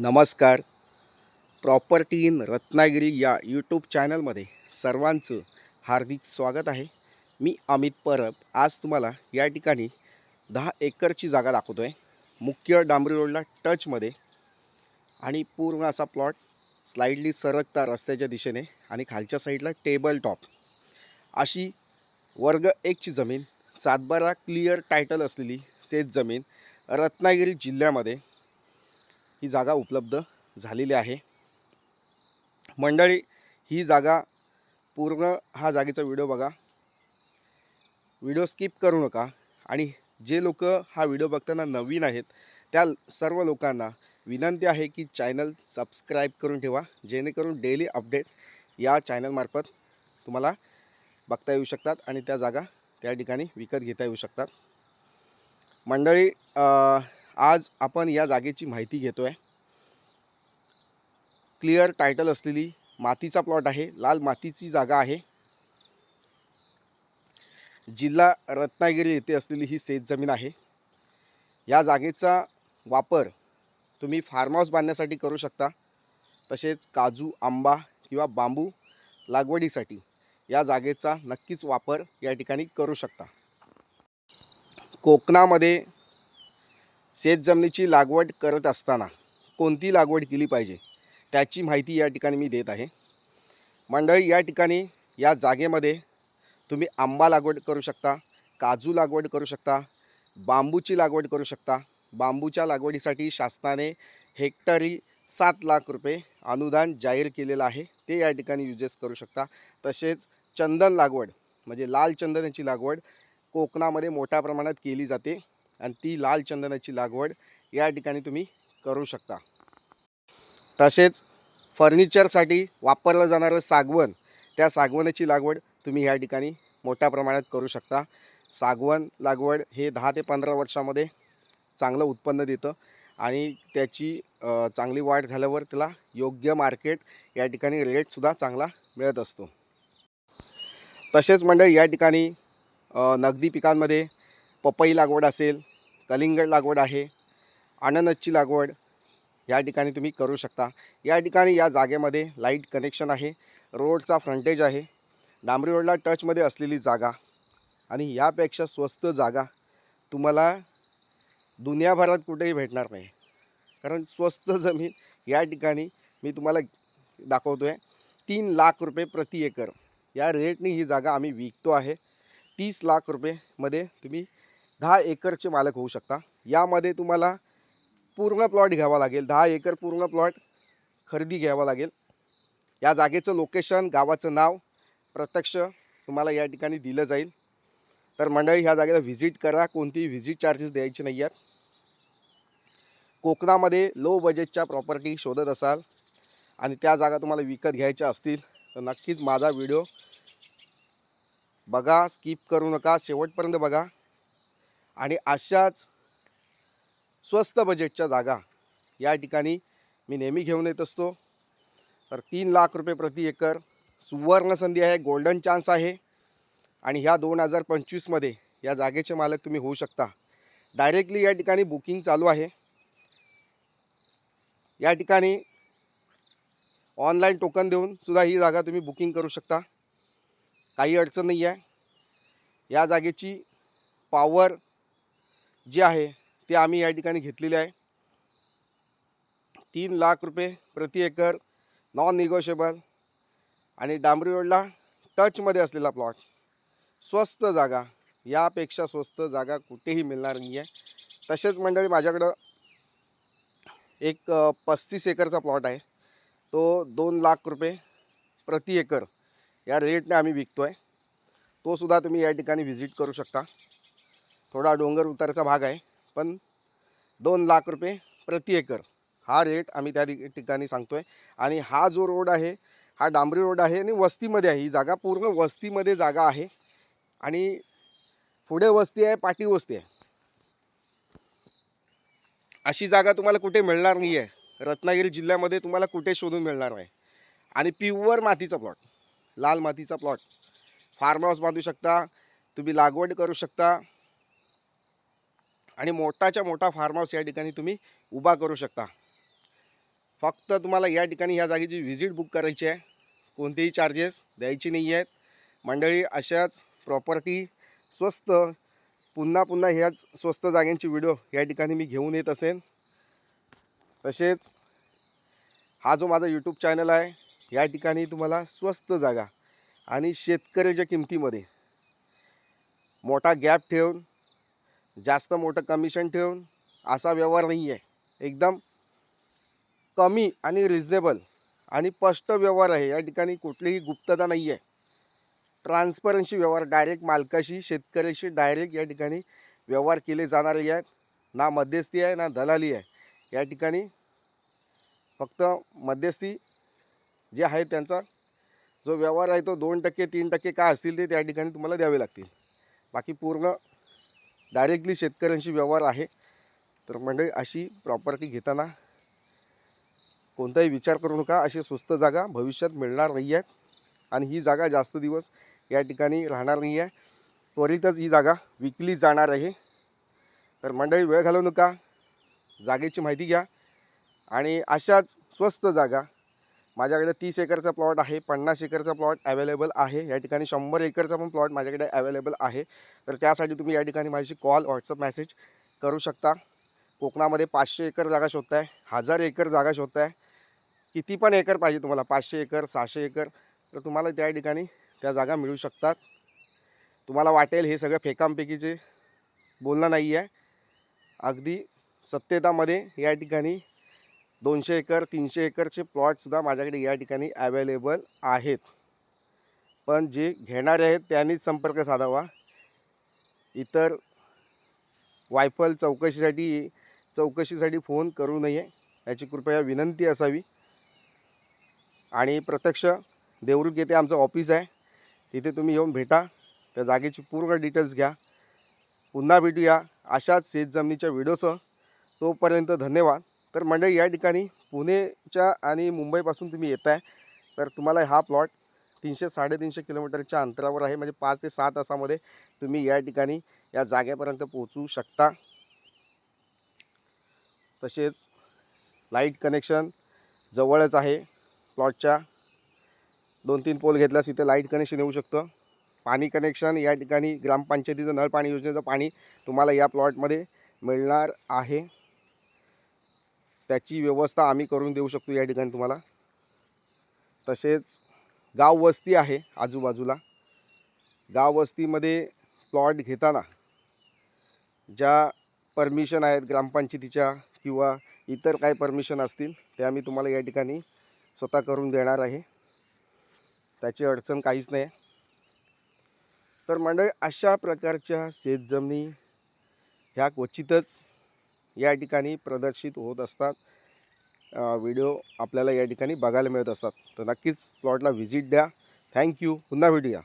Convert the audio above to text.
नमस्कार. Property in Ratnagiri या YouTube चॅनलमध्ये सर्वांचं हार्दिक स्वागत आहे. मी अमित परब. आज तुम्हाला या ठिकाणी दहा एकरची जागा दाखवतो आहे मुख्य डांबरी रोडला टचमध्ये आणि पूर्ण असा प्लॉट स्लाईडली सरकता रस्त्याच्या दिशेने आणि खालच्या साईडला टेबल टॉप. अशी वर्ग एकची जमीन सातबारा क्लिअर टायटल असलेली शेत जमीन रत्नागिरी जिल्ह्यामध्ये ही जागा उपलब्ध झालेली आहे. मंडळी ही जागा पूर्ण हा जागेचा व्हिडिओ बघा. व्हिडिओ स्किप करू नका. आणि जे लोक हा व्हिडिओ बघताना नवीन आहेत त्या सर्व लोकांना विनंती आहे की चॅनल सबस्क्राईब करून ठेवा. जेणेकरून डेली अपडेट या चॅनलमार्फत तुम्हाला बघता येऊ शकतात आणि त्या जागा त्या ठिकाणी विकत घेता येऊ शकतात. मंडळी आज आपण या जागेची माहिती घेतो आहे क्लिअर टायटल असलेली मातीचा प्लॉट आहे. लाल मातीची जागा आहे. जिल्हा रत्नागिरी येथे असलेली ही शेत जमीन आहे. या जागेचा वापर तुम्ही फार्म हाऊस बांधण्यासाठी करू शकता. तसेच काजू आंबा किंवा बांबू लागवडीसाठी या जागेचा नक्कीच वापर या ठिकाणी करू शकता. कोकणामध्ये शेतजमिनीची लागवड करत असताना कोणती लागवड केली पाहिजे त्याची माहिती या ठिकाणी मी देत आहे. मंडळी या ठिकाणी या जागेमध्ये तुम्ही आंबा लागवड करू शकता काजू लागवड करू शकता बांबूची लागवड करू शकता. बांबूच्या लागवडीसाठी शासनाने हेक्टरी सात लाख रुपये अनुदान जाहीर केलेलं आहे. ते या ठिकाणी युजेस करू शकता. तसेच चंदन लागवड म्हणजे लाल चंदनाची लागवड कोकणामध्ये मोठ्या प्रमाणात केली जाते. आणि ती लाल चंदनाची लागवड या ठिकाणी तुम्ही करू शकता. तसेच फर्निचरसाठी वापरलं जाणारं सागवन त्या सागवनाची लागवड तुम्ही या ठिकाणी मोठ्या प्रमाणात करू शकता. सागवन लागवड हे दहा ते पंधरा वर्षामध्ये चांगलं उत्पन्न देतं आणि त्याची चांगली वाढ झाल्यावर त्याला योग्य मार्केट या ठिकाणी रेटसुद्धा चांगला मिळत असतो. तसेच मंडळी या ठिकाणी नगदी पिकांमध्ये पपई लागवड असेल कलिंगड लागवड आहे अननसची लागवड या ठिकाणी तुम्ही करू शकता. या ठिकाणी या जागेमध्ये लाइट कनेक्शन आहे रोडचा फ्रंटेज आहे डांबरी रोडला टचमध्ये असलेली जागा आणि यापेक्षा स्वस्त जागा तुम्हाला दुनियाभरात कुठेही भेटणार नाही. कारण स्वस्त जमीन या ठिकाणी मी तुम्हाला दाखवतो आहे तीन लाख रुपये प्रति एकर. या रेटने ही जागा आम्ही विकतो आहे. तीस लाख रुपयेमध्ये तुम्ही दहा एकरचे मालक होऊ शकता. यामध्ये तुम्हाला पूर्ण प्लॉट घ्यावा लागेल. दहा एकर पूर्ण प्लॉट खरेदी घ्यावा लागेल. या जागेचं लोकेशन गावाचं नाव प्रत्यक्ष तुम्हाला या ठिकाणी दिलं जाईल. तर मंडळी ह्या जागेला व्हिजिट करा. कोणतीही व्हिजिट चार्जेस द्यायचे नाही आहेत. कोकणामध्ये लो बजेटच्या प्रॉपर्टी शोधत असाल आणि त्या जागा तुम्हाला विकत घ्यायच्या असतील तर नक्कीच माझा व्हिडिओ बघा स्किप करू नका. शेवटपर्यंत बघा. आणि अशाच स्वस्त बजेटच्या जागा या ठिकाणी मी नेहमी घेऊन येत असतो. तर तीन लाख रुपये प्रति एकर सुवर्ण संधी आहे गोल्डन चान्स आहे. आणि ह्या दोन हजार पंचवीसमध्ये या जागेचे मालक तुम्ही होऊ शकता. डायरेक्टली या ठिकाणी बुकिंग चालू आहे. या ठिकाणी ऑनलाईन टोकन देऊन सुद्धा ही जागा तुम्ही बुकिंग करू शकता. काही अडचण नाही आहे या जागेची पॉवर जी आहे ते आम्ही या ठिकाणी घेतलेली आहे. तीन लाख रुपये प्रति एकर नॉन निगोशिएबल आणि डांबरी रोडला टचमध्ये असलेला प्लॉट स्वस्त जागा यापेक्षा स्वस्त जागा कुठेही मिळणार नाही आहे तसेच मंडळी माझ्याकडं एक पस्तीस एकरचा प्लॉट आहे. तो दोन लाख रुपये प्रति एकर या रेटने आम्ही विकतो आहे तो सुद्धा तुम्ही या ठिकाणी व्हिजिट करू शकता. थोडा डोंगर उतारचा भाग आहे पण दोन लाख रुपये प्रति एकर. हा रेट आम्ही त्या ठिकाणी सांगतो आहे आणि हा जो रोड आहे हा डांबरी रोड आहे आणि वस्तीमध्ये आहे. ही जागा पूर्ण वस्तीमध्ये जागा आहे. आणि पुढे वस्ती आहे पाठी वस्ती आहे. अशी जागा तुम्हाला कुठे मिळणार नाही आहे रत्नागिरी जिल्ह्यामध्ये तुम्हाला कुठे शोधून मिळणार नाही. आणि प्युअर मातीचा प्लॉट लाल मातीचा प्लॉट फार्म हाऊस बांधू शकता तुम्ही लागवड करू शकता. आणि मोठाच्या मोठा फार्म हाऊस या ठिकाणी तुम्ही उभा करू शकता. फक्त तुम्हाला या ठिकाणी ह्या जागेची व्हिजिट बुक करायची आहे. कोणतेही चार्जेस द्यायची नाही आहेत. मंडळी अशाच प्रॉपर्टी स्वस्त पुन्हा पुन्हा ह्याच स्वस्त जाग्यांची व्हिडिओ या ठिकाणी मी घेऊन येत असेन. तसेच हा जो माझा यूट्यूब चॅनल आहे या ठिकाणी तुम्हाला स्वस्त जागा आणि शेतकऱ्याच्या किमतीमध्ये मोठा गॅप ठेवून जास्त मोठं कमिशन ठेवून असा व्यवहार नाही आहे एकदम कमी आणि रिजनेबल आणि स्पष्ट व्यवहार आहे. या ठिकाणी कुठलीही गुप्तता नाही आहे ट्रान्सपरन्सी व्यवहार डायरेक्ट मालकाशी शेतकऱ्याशी डायरेक्ट या ठिकाणी व्यवहार केले जाणारे आहेत. ना मध्यस्थी आहे ना दलाली आहे. या ठिकाणी फक्त मध्यस्थी जे आहे त्यांचा जो व्यवहार आहे तो दोन टक्के तीन टक्के का असतील ते त्या ठिकाणी तुम्हाला द्यावे लागतील. बाकी पूर्ण डायरेक्टली शेतकऱ्यांशी व्यवहार आहे. तर मंडळी अशी प्रॉपर्टी घेताना कोणताही विचार करू नका. अशी स्वस्त जागा भविष्यात मिळणार नाही आहे आणि ही जागा जास्त दिवस या ठिकाणी राहणार नाही आहे त्वरितच ही जागा विकली जाणार आहे. तर मंडळी वेळ घालवू नका. जागेची माहिती घ्या आणि अशाच स्वस्त जागा माझ्याकडे तीस एकरचा प्लॉट आहे पन्नास एकरचा प्लॉट अवेलेबल आहे. या ठिकाणी शंभर एकरचा पण प्लॉट माझ्याकडे अवेलेबल आहे. तर त्यासाठी तुम्ही या ठिकाणी माझी कॉल व्हॉट्सअप मेसेज करू शकता. कोकणामध्ये पाचशे एकर जागा शोधताय हजार एकर जागा शोधताय. किती पण एकर पाहिजे तुम्हाला पाचशे एकर सहाशे एकर तर तुम्हाला त्या ठिकाणी त्या जागा मिळू शकतात. तुम्हाला वाटेल हे सगळं फेकांपैकीचे बोलणं नाही आहे अगदी सत्यतामध्ये या ठिकाणी दोनशे एकर तीनशे एकरचे प्लॉटसुद्धा माझ्याकडे या ठिकाणी ॲवेलेबल आहेत. पण जे घेणारे आहेत त्यांनीच संपर्क साधावा. इतर वायफल चौकशीसाठी चौकशीसाठी फोन करू नये याची कृपया विनंती असावी. आणि प्रत्यक्ष देवरुख येथे आमचं ऑफिस आहे. तिथे तुम्ही येऊन भेटा. त्या जागेची पूर्ण डिटेल्स घ्या. पुन्हा भेटूया अशाच शेतजमिनीच्या व्हिडिओसह तोपर्यंत धन्यवाद. तर मंडळी या ठिकाणी पुणेच्या आणि मुंबईपासून तुम्ही येत आहे तर तुम्हाला हा प्लॉट तीनशे साडेतीनशे किलोमीटरच्या अंतरावर आहे. म्हणजे पाच ते सहा तासामध्ये तुम्ही या ठिकाणी या जागेपर्यंत पोहोचू शकता. तसेच लाइट कनेक्शन जवळच आहे प्लॉटच्या दोन तीन पोल घेतल्यास इथे लाइट कनेक्शन येऊ शकतं. पाणी कनेक्शन या ठिकाणी ग्रामपंचायतीचं नळ पाणी योजनेचं पाणी तुम्हाला या प्लॉटमध्ये मिळणार आहे. त्याची व्यवस्था आम्ही करून देऊ शकतो या ठिकाणी तुम्हाला. तसेच गाव वस्ती आहे आजूबाजूला. गाव वस्तीमध्ये प्लॉट घेताना ज्या परमिशन आहेत ग्रामपंचायतीच्या किंवा इतर काही परमिशन असतील ते आम्ही तुम्हाला या ठिकाणी स्वतः करून देणार आहे. त्याची अडचण काहीच नाही. तर मंडळी अशा प्रकारच्या शेतजमिनी ह्या क्वचितच या ठिकाणी प्रदर्शित होत असतात. व्हिडिओ आपल्याला या ठिकाणी बघायला मिळत असतात. तर नक्कीच प्लॉटला व्हिजिट द्या. थँक्यू पुन्हा भेटूया.